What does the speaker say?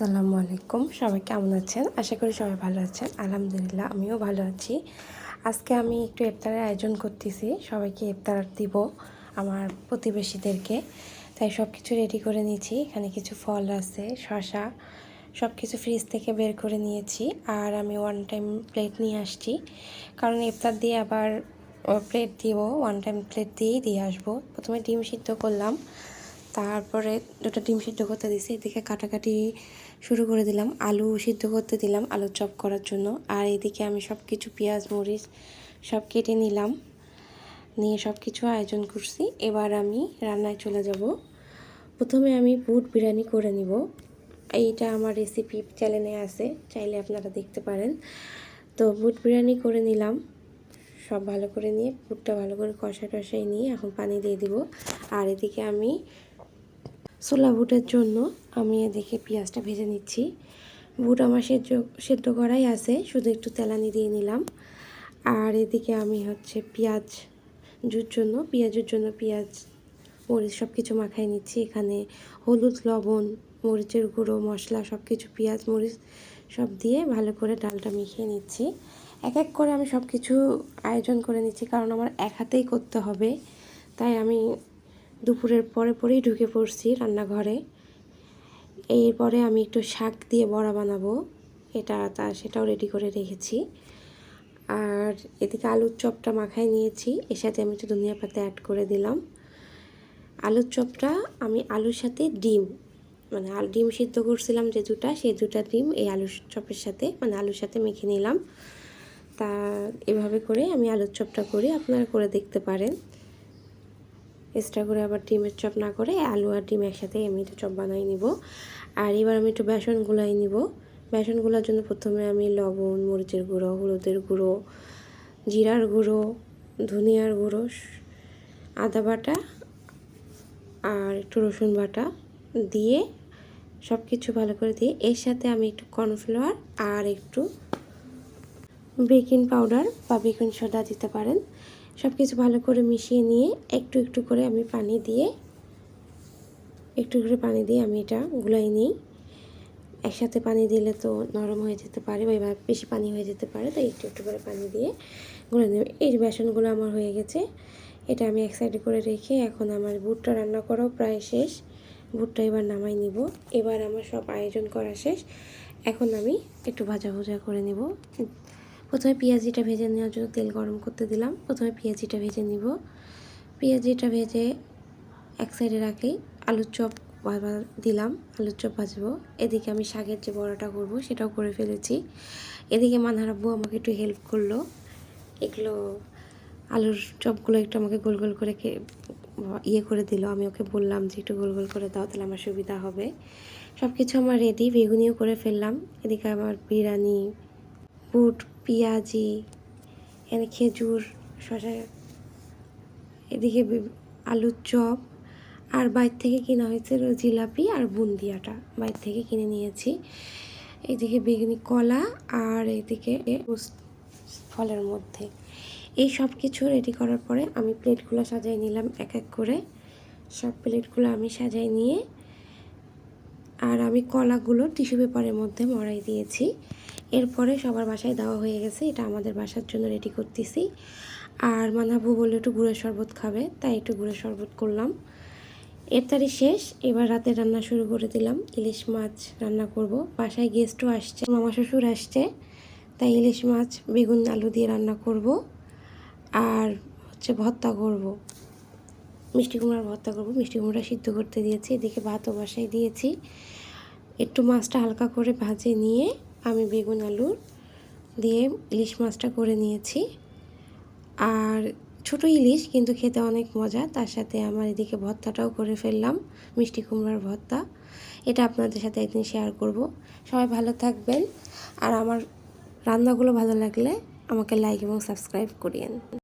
আসসালামু আলাইকুম। সবাই কেমন আছেন? আশা করি সবাই ভালো আছেন। আলহামদুলিল্লাহ, আমিও ভালো আছি। আজকে আমি একটু ইফতারের আয়োজন করতেছি। সবাইকে ইফতার দিব আমার প্রতিবেশীদেরকে। তাই সব কিছু রেডি করে নিয়েছি। এখানে কিছু ফল আছে শশা সব কিছু ফ্রিজ থেকে বের করে নিয়েছি। আর আমি ওয়ান টাইম প্লেট নিয়ে আসছি। কারণ ইফতার দিয়ে আবার প্লেট দিব ওয়ান টাইম প্লেট দিয়েই দিয়ে আসব। প্রথমে ডিম সিদ্ধ করলাম। তারপরে দুটো ডিম সিদ্ধ করতে দিছি এদিকে কাটাকাটি শুরু করে দিলাম, আলু সিদ্ধ করতে দিলাম, আলু চপ করার জন্য। আর এদিকে আমি সব কিছু পেঁয়াজ, মরিচ সব কেটে নিলাম, নিয়ে সব কিছু আয়োজন করছি। এবার আমি রান্নায় চলে যাব। প্রথমে আমি বুট বিরিয়ানি করে নিব। এইটা আমার রেসিপি চ্যানেলে আছে, চাইলে আপনারা দেখতে পারেন। তো বুট বিরিয়ানি করে নিলাম, সব ভালো করে নিয়ে, বুটটা ভালো করে কষা টষাই নিয়ে এখন পানি দিয়ে দিব। আর এদিকে আমি ছোলা বুটের জন্য আমি এদিকে পেঁয়াজটা ভেজে নিচ্ছি। বুট আমার সেদ্ধ সেদ্ধ করাই আছে, শুধু একটু তেলানি দিয়ে নিলাম। আর এদিকে আমি হচ্ছে পেঁয়াজ জুর জন্য, পেঁয়াজের জন্য পেঁয়াজ, মরিচ সব কিছু মাখাই নিচ্ছি। এখানে হলুদ, লবণ, মরিচের গুঁড়ো, মশলা সব কিছু পেঁয়াজ, মরিচ সব দিয়ে ভালো করে ডালটা মিশিয়ে নিচ্ছি। এক এক করে আমি সব কিছু আয়োজন করে নিচ্ছি, কারণ আমার এক হাতেই করতে হবে। তাই আমি দুপুরের পরে পরেই ঢুকে পড়ছি রান্নাঘরে। এরপরে আমি একটু শাক দিয়ে বড়া বানাবো। এটা তা, সেটাও রেডি করে রেখেছি। আর এদিকে আলুর চপটা মাখায় নিয়েছি। এর সাথে আমি একটু ধনিয়া পাতা অ্যাড করে দিলাম। আলুর চপটা আমি আলুর সাথে ডিম মানে আলু ডিম সিদ্ধ করছিলাম যে দুটা, সেই দুটা ডিম এই আলুর চপের সাথে মানে আলুর সাথে মেখে নিলাম। তা, এভাবে করে আমি আলুর চপটা করি। আপনারা করে দেখতে পারেন। এক্সট্রা করে আবার ডিমের চপ না করে আলু আর ডিম একসাথে একটু চপ বানাই নিব। আর এবার আমি একটু বেসন গুলাই নিব। বেসনগুলার জন্য প্রথমে আমি লবণ, মরিচের গুঁড়ো, হলুদের গুঁড়ো, জিরার গুঁড়ো, ধনিয়ার গুঁড়ো, আদা বাটা আর একটু রসুন বাটা দিয়ে সব কিছু ভালো করে দিয়ে এর সাথে আমি একটু কর্নফ্লাওয়ার আর একটু বেকিং পাউডার বা বেকিং সোডা দিতে পারেন। সব কিছু ভালো করে মিশিয়ে নিয়ে একটু একটু করে আমি পানি দিয়ে, একটু করে পানি দিয়ে আমি এটা গুলাই নিই। একসাথে পানি দিলে তো নরম হয়ে যেতে পারে বা এবার বেশি পানি হয়ে যেতে পারে, তাই একটু একটু করে পানি দিয়ে গুলে নেব। এই বেসনগুলো আমার হয়ে গেছে, এটা আমি এক সাইডে করে রেখে এখন আমার বুটটা রান্না করাও প্রায় শেষ। বুটটা এবার নামাই নিব। এবার আমার সব আয়োজন করা শেষ। এখন আমি একটু ভাজা ভাজা করে নিব। প্রথমে পেঁয়াজিটা ভেজে নেওয়ার জন্য তেল গরম করতে দিলাম। প্রথমে পেঁয়াজিটা ভেজে নিব। পেঁয়াজিটা ভেজে এক সাইডে রাখি আলুর চপ দিলাম, আলুর চপ ভাজবো। এদিকে আমি শাকের যে বড়াটা করব সেটাও করে ফেলেছি। এদিকে মানহার আব্বু আমাকে একটু হেল্প করল। এগুলো আলুর চপগুলো একটু আমাকে গোল গোল করে ইয়ে করে দিল। আমি ওকে বললাম যে একটু গোল গোল করে দাও, তাহলে আমার সুবিধা হবে। সব কিছু আমার রেডি বেগুনিও করে ফেললাম। এদিকে আমার বিরিয়ানি, বুট পেঁয়াজি এখানে খেজুর শশা এদিকে আলুর চপ, আর বাইর থেকে কেনা হয়েছে জিলাপি আর বুন্দিয়াটা। বাইর থেকে কিনে নিয়েছি। এদিকে বেগুনি কলা আর এদিকে ফলের মধ্যে। এই সব কিছু রেডি করার পরে আমি প্লেটগুলো সাজাই নিলাম এক এক করে। সব প্লেটগুলো আমি সাজাই নিয়ে, আর আমি কলাগুলো টিস্যু পেপারের মধ্যে মরাই দিয়েছি। এরপরে সবার বাসায় দেওয়া হয়ে গেছে, এটা আমাদের বাসার জন্য রেডি করতেছি। আর মানাবু বলল, একটু গুঁড়ের শরবত খাবে। তাই একটু গুঁড়ের শরবত করলাম। এফতারি শেষ, এবার রাতে রান্না শুরু করে দিলাম। ইলিশ মাছ রান্না করব। বাসায় গেস্টও আসছে, মামা শ্বশুর আসছে। তাই ইলিশ মাছ, বেগুন, আলু দিয়ে রান্না করব। আর হচ্ছে ভর্তা করব। মিষ্টি কুমড়ার ভর্তা করব। মিষ্টি কুমড়া সিদ্ধ করতে দিয়েছি, এদিকে ভাতও বাসায় দিয়েছি। একটু মাছটা হালকা করে ভাজে নিয়ে আমি বেগুন আলু দিয়ে ইলিশ মাছটা করে নিয়েছি। আর ছোট ইলিশ কিন্তু খেতে অনেক মজা, তার সাথে আমার এদিকে ভর্তাটাও করে ফেললাম, মিষ্টি কুমড়ার ভর্তা। এটা আপনাদের সাথে একদিন শেয়ার করব। সবাই ভালো থাকবেন, আর আমার রান্নাগুলো ভালো লাগলে আমাকে লাইক এবং সাবস্ক্রাইব করিয়েন।